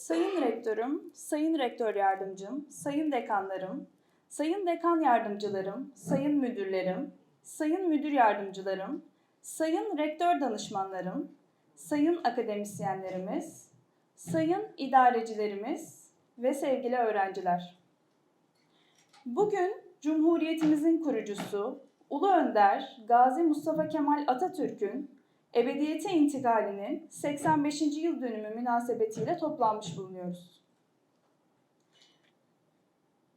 Sayın Rektörüm, Sayın Rektör Yardımcım, Sayın Dekanlarım, Sayın Dekan Yardımcılarım, Sayın Müdürlerim, Sayın Müdür Yardımcılarım, Sayın Rektör Danışmanlarım, Sayın Akademisyenlerimiz, Sayın İdarecilerimiz ve sevgili öğrenciler. Bugün Cumhuriyetimizin kurucusu, Ulu Önder Gazi Mustafa Kemal Atatürk'ün ebediyete intikalinin 85. yıl dönümü münasebetiyle toplanmış bulunuyoruz.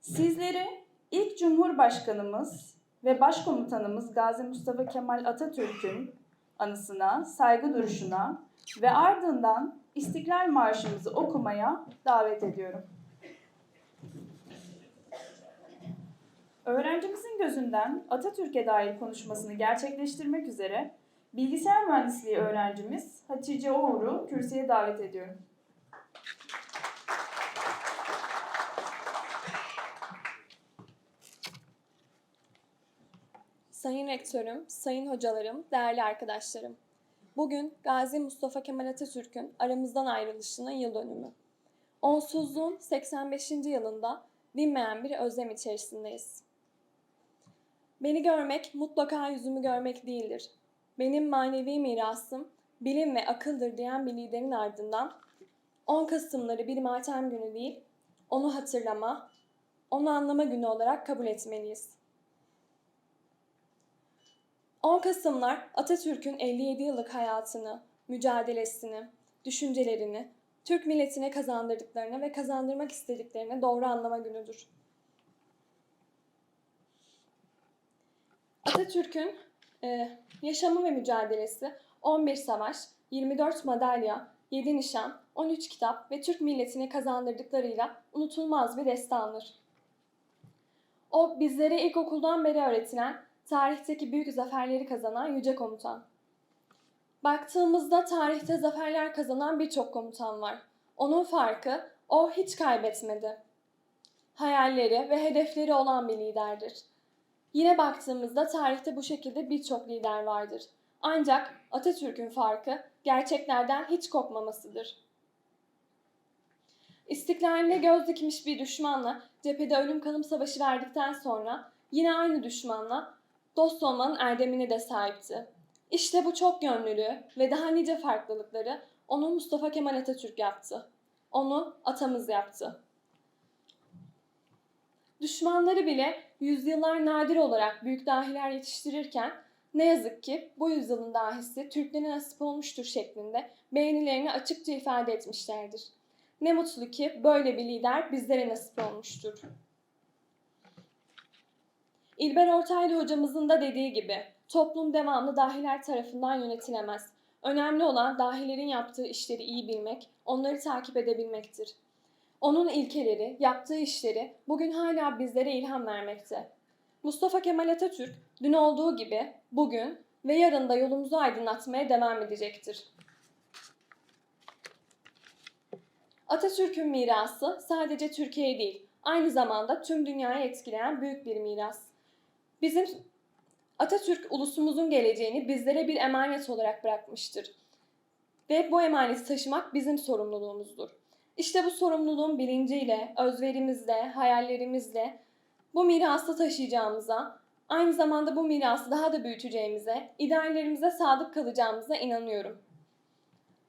Sizleri ilk Cumhurbaşkanımız ve Başkomutanımız Gazi Mustafa Kemal Atatürk'ün anısına, saygı duruşuna ve ardından İstiklal Marşımızı okumaya davet ediyorum. Öğrencimizin gözünden Atatürk'e dair konuşmasını gerçekleştirmek üzere bilgisayar mühendisliği öğrencimiz Hatice Oğur'u kürsüye davet ediyorum. Sayın Rektörüm, sayın hocalarım, değerli arkadaşlarım. Bugün Gazi Mustafa Kemal Atatürk'ün aramızdan ayrılışının yıl dönümü. Onsuzluğun 85. yılında dinmeyen bir özlem içerisindeyiz. Beni görmek mutlaka yüzümü görmek değildir. Benim manevi mirasım bilim ve akıldır diyen bir liderin ardından 10 Kasımları bir matem günü değil, onu hatırlama, onu anlama günü olarak kabul etmeliyiz. 10 Kasımlar Atatürk'ün 57 yıllık hayatını, mücadelesini, düşüncelerini, Türk milletine kazandırdıklarını ve kazandırmak istediklerini doğru anlama günüdür. Atatürk'ün e, yaşamı ve mücadelesi 11 savaş, 24 madalya, 7 nişan, 13 kitap ve Türk milletine kazandırdıklarıyla unutulmaz bir destandır. O bizlere ilkokuldan beri öğretilen tarihteki büyük zaferleri kazanan yüce komutan. Baktığımızda tarihte zaferler kazanan birçok komutan var. Onun farkı o hiç kaybetmedi. Hayalleri ve hedefleri olan bir liderdir. Yine baktığımızda tarihte bu şekilde birçok lider vardır. Ancak Atatürk'ün farkı gerçeklerden hiç kopmamasıdır. İstiklaline göz dikmiş bir düşmanla cephede ölüm kalım savaşı verdikten sonra yine aynı düşmanla dost olmanın erdemine de sahipti. İşte bu çok yönlülüğü ve daha nice farklılıkları onu Mustafa Kemal Atatürk yaptı. Onu atamız yaptı. Düşmanları bile yüzyıllar nadir olarak büyük dahiler yetiştirirken ne yazık ki bu yüzyılın dahisi Türklere nasip olmuştur şeklinde beğenilerini açıkça ifade etmişlerdir. Ne mutlu ki böyle bir lider bizlere nasip olmuştur. İlber Ortaylı hocamızın da dediği gibi toplum devamlı dahiler tarafından yönetilemez. Önemli olan dahilerin yaptığı işleri iyi bilmek, onları takip edebilmektir. Onun ilkeleri, yaptığı işleri bugün hala bizlere ilham vermekte. Mustafa Kemal Atatürk dün olduğu gibi bugün ve yarın da yolumuzu aydınlatmaya devam edecektir. Atatürk'ün mirası sadece Türkiye değil, aynı zamanda tüm dünyayı etkileyen büyük bir miras. Bizim Atatürk ulusumuzun geleceğini bizlere bir emanet olarak bırakmıştır. Ve bu emaneti taşımak bizim sorumluluğumuzdur. İşte bu sorumluluğun bilinciyle, özverimizle, hayallerimizle bu mirası taşıyacağımıza, aynı zamanda bu mirası daha da büyüteceğimize, ideallerimize sadık kalacağımıza inanıyorum.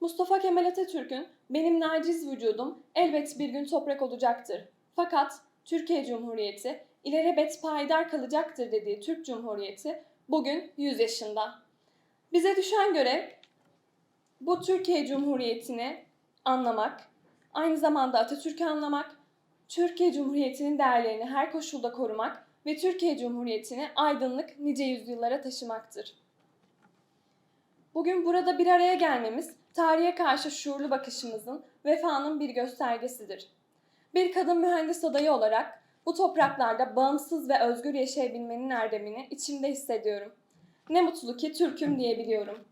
Mustafa Kemal Atatürk'ün benim naciz vücudum elbet bir gün toprak olacaktır. Fakat Türkiye Cumhuriyeti ilelebet payidar kalacaktır dediği Türk Cumhuriyeti bugün 100 yaşında. Bize düşen görev bu Türkiye Cumhuriyeti'ni anlamak, aynı zamanda Atatürk'ü anlamak, Türkiye Cumhuriyeti'nin değerlerini her koşulda korumak ve Türkiye Cumhuriyeti'ni aydınlık nice yüzyıllara taşımaktır. Bugün burada bir araya gelmemiz tarihe karşı şuurlu bakışımızın vefanın bir göstergesidir. Bir kadın mühendis adayı olarak bu topraklarda bağımsız ve özgür yaşayabilmenin erdemini içimde hissediyorum. Ne mutlu ki Türk'üm diyebiliyorum.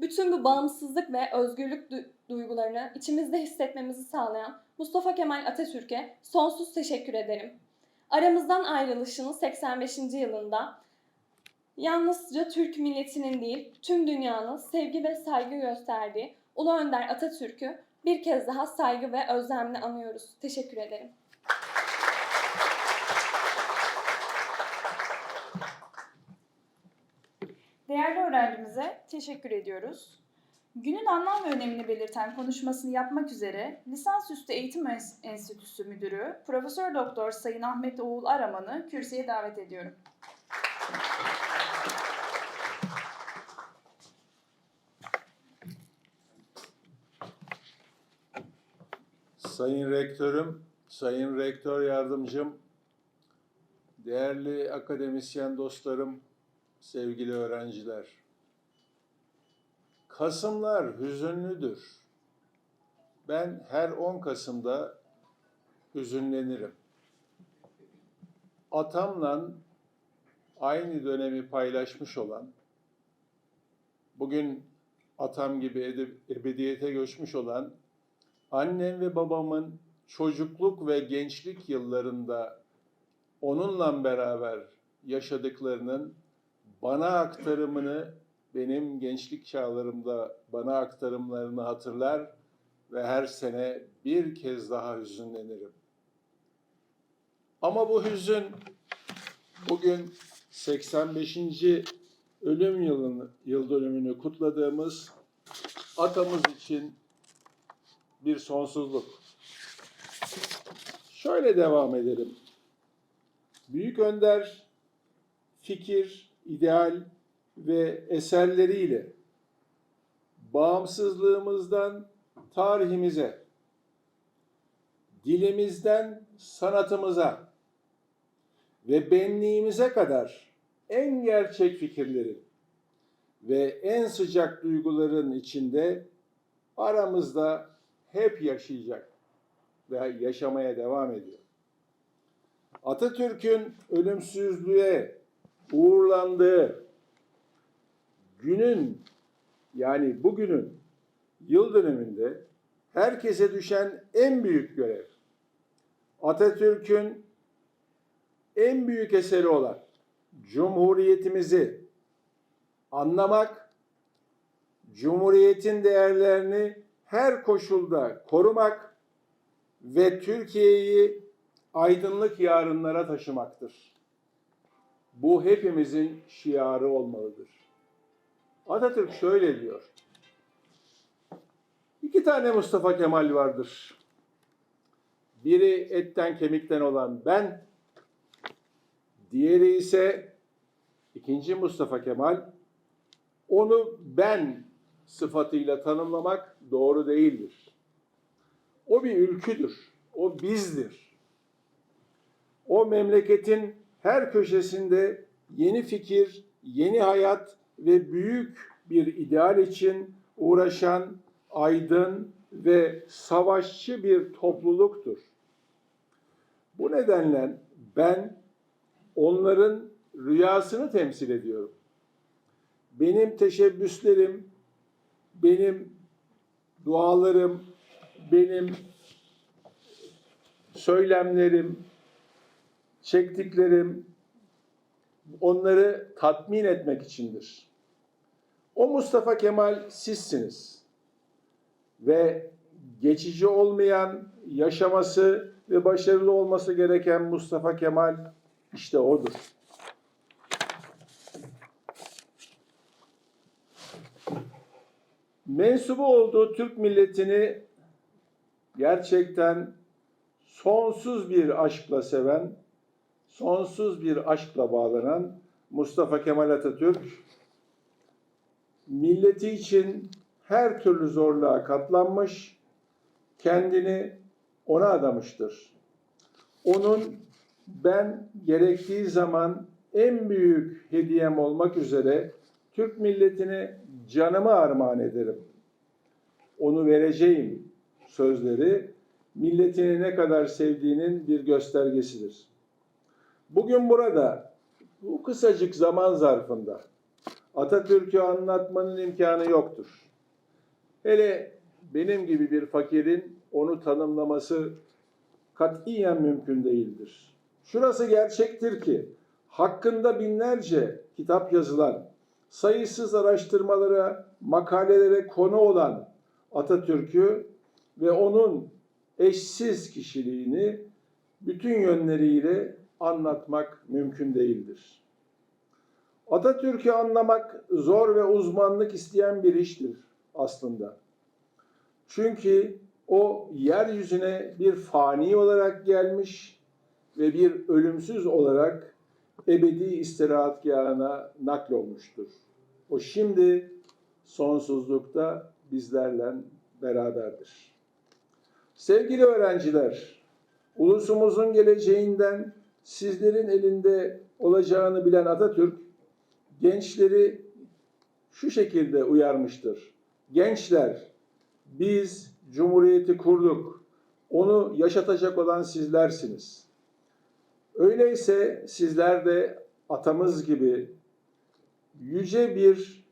Bütün bu bağımsızlık ve özgürlük du- duygularını içimizde hissetmemizi sağlayan Mustafa Kemal Atatürk'e sonsuz teşekkür ederim. Aramızdan ayrılışının 85. yılında yalnızca Türk milletinin değil, tüm dünyanın sevgi ve saygı gösterdiği Ulu Önder Atatürk'ü Bir kez daha saygı ve özlemle anıyoruz. Teşekkür ederim. Değerli öğrencimize teşekkür ediyoruz. Günün anlam ve önemini belirten konuşmasını yapmak üzere Lisansüstü Eğitim Ens- Enstitüsü Müdürü Profesör Doktor Sayın Ahmet Oğul Araman'ı kürsüye davet ediyorum. Sayın Rektörüm, Sayın Rektör Yardımcım, değerli akademisyen dostlarım, sevgili öğrenciler. Kasımlar hüzünlüdür. Ben her 10 Kasım'da hüzünlenirim. Atamla aynı dönemi paylaşmış olan, bugün atam gibi ede- ebediyete göçmüş olan annem ve babamın çocukluk ve gençlik yıllarında onunla beraber yaşadıklarının bana aktarımını benim gençlik çağlarımda bana aktarımlarını hatırlar ve her sene bir kez daha hüzünlenirim. Ama bu hüzün bugün 85. ölüm yılını, yıl dönümünü kutladığımız atamız için bir sonsuzluk. Şöyle devam edelim. Büyük önder fikir, ideal ve eserleriyle bağımsızlığımızdan tarihimize, dilimizden sanatımıza ve benliğimize kadar en gerçek fikirlerin ve en sıcak duyguların içinde aramızda hep yaşayacak ve yaşamaya devam ediyor. Atatürk'ün ölümsüzlüğe uğurlandığı günün yani bugünün yıl dönümünde herkese düşen en büyük görev Atatürk'ün en büyük eseri olan Cumhuriyetimizi anlamak, Cumhuriyetin değerlerini her koşulda korumak ve Türkiye'yi aydınlık yarınlara taşımaktır. Bu hepimizin şiarı olmalıdır. Atatürk şöyle diyor. İki tane Mustafa Kemal vardır. Biri etten kemikten olan ben, diğeri ise ikinci Mustafa Kemal. Onu ben sıfatıyla tanımlamak doğru değildir. O bir ülküdür. O bizdir. O memleketin her köşesinde yeni fikir, yeni hayat ve büyük bir ideal için uğraşan aydın ve savaşçı bir topluluktur. Bu nedenle ben onların rüyasını temsil ediyorum. Benim teşebbüslerim, benim dualarım, benim söylemlerim, çektiklerim onları tatmin etmek içindir. O Mustafa Kemal sizsiniz. Ve geçici olmayan, yaşaması ve başarılı olması gereken Mustafa Kemal işte odur. mensubu olduğu Türk milletini gerçekten sonsuz bir aşkla seven, sonsuz bir aşkla bağlanan Mustafa Kemal Atatürk milleti için her türlü zorluğa katlanmış, kendini ona adamıştır. Onun ben gerektiği zaman en büyük hediyem olmak üzere Türk milletine canımı armağan ederim. Onu vereceğim sözleri milletini ne kadar sevdiğinin bir göstergesidir. Bugün burada bu kısacık zaman zarfında Atatürk'ü anlatmanın imkanı yoktur. Hele benim gibi bir fakirin onu tanımlaması katiyen mümkün değildir. Şurası gerçektir ki hakkında binlerce kitap yazılan, sayısız araştırmalara, makalelere konu olan Atatürk'ü ve onun eşsiz kişiliğini bütün yönleriyle anlatmak mümkün değildir. Atatürk'ü anlamak zor ve uzmanlık isteyen bir iştir aslında. Çünkü o yeryüzüne bir fani olarak gelmiş ve bir ölümsüz olarak ebedi istirahatgahına naklolmuştur. O şimdi sonsuzlukta bizlerle beraberdir. Sevgili öğrenciler, ulusumuzun geleceğinden sizlerin elinde olacağını bilen Atatürk, gençleri şu şekilde uyarmıştır. Gençler, biz Cumhuriyeti kurduk. Onu yaşatacak olan sizlersiniz. Öyleyse sizler de atamız gibi yüce bir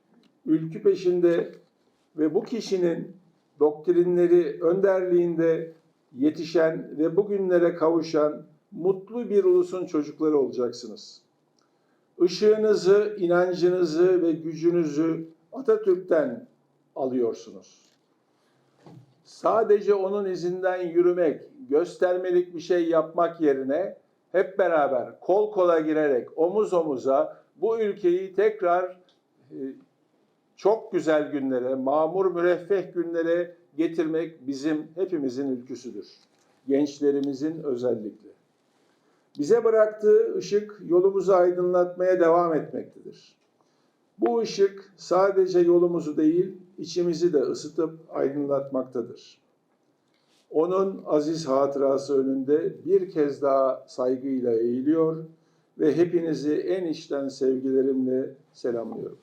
ülkü peşinde ve bu kişinin doktrinleri önderliğinde yetişen ve bugünlere kavuşan mutlu bir ulusun çocukları olacaksınız. Işığınızı, inancınızı ve gücünüzü Atatürk'ten alıyorsunuz. Sadece onun izinden yürümek, göstermelik bir şey yapmak yerine hep beraber kol kola girerek omuz omuza bu ülkeyi tekrar e, çok güzel günlere, mamur müreffeh günlere getirmek bizim hepimizin ülküsüdür. Gençlerimizin özellikle. Bize bıraktığı ışık yolumuzu aydınlatmaya devam etmektedir. Bu ışık sadece yolumuzu değil, içimizi de ısıtıp aydınlatmaktadır. Onun aziz hatırası önünde bir kez daha saygıyla eğiliyor ve hepinizi en içten sevgilerimle selamlıyorum.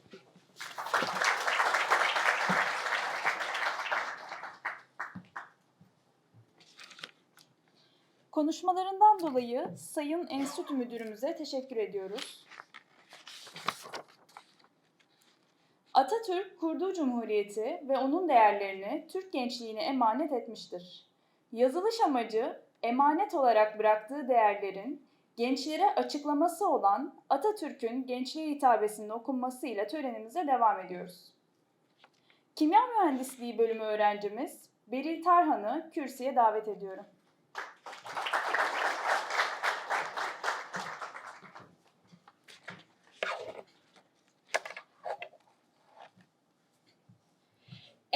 Konuşmalarından dolayı Sayın Enstitü Müdürümüze teşekkür ediyoruz. Atatürk kurduğu cumhuriyeti ve onun değerlerini Türk gençliğine emanet etmiştir. Yazılış amacı emanet olarak bıraktığı değerlerin gençlere açıklaması olan Atatürk'ün gençliğe hitabesinin okunmasıyla törenimize devam ediyoruz. Kimya Mühendisliği bölümü öğrencimiz Beril Tarhan'ı kürsüye davet ediyorum.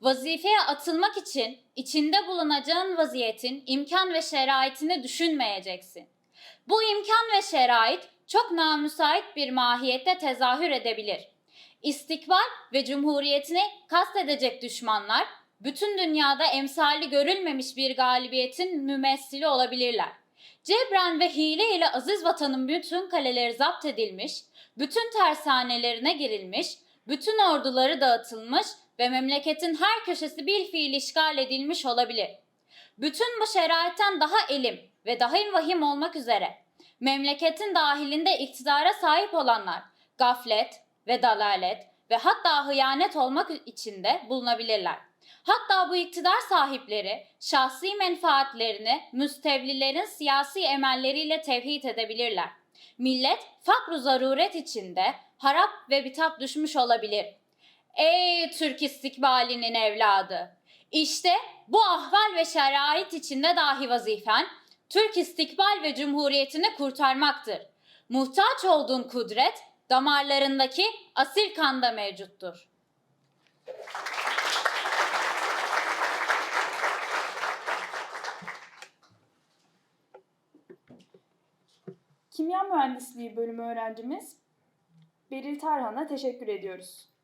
Vazifeye atılmak için içinde bulunacağın vaziyetin imkan ve şeraitini düşünmeyeceksin. Bu imkan ve şerait çok namüsait bir mahiyette tezahür edebilir. İstikbal ve cumhuriyetini kastedecek düşmanlar bütün dünyada emsali görülmemiş bir galibiyetin mümessili olabilirler. Cebren ve hile ile aziz vatanın bütün kaleleri zapt edilmiş, bütün tersanelerine girilmiş, bütün orduları dağıtılmış ve memleketin her köşesi bil fiil işgal edilmiş olabilir. Bütün bu şeraitten daha elim ve daha vahim olmak üzere memleketin dahilinde iktidara sahip olanlar gaflet ve dalalet ve hatta hıyanet olmak içinde bulunabilirler. Hatta bu iktidar sahipleri şahsi menfaatlerini müstevlilerin siyasi emelleriyle tevhid edebilirler. Millet fakru zaruret içinde harap ve bitap düşmüş olabilir. Ey Türk istikbalinin evladı! İşte bu ahval ve şerait içinde dahi vazifen Türk istikbal ve cumhuriyetini kurtarmaktır. Muhtaç olduğun kudret damarlarındaki asil kanda mevcuttur. Kimya Mühendisliği bölümü öğrencimiz Beril Tarhan'a teşekkür ediyoruz.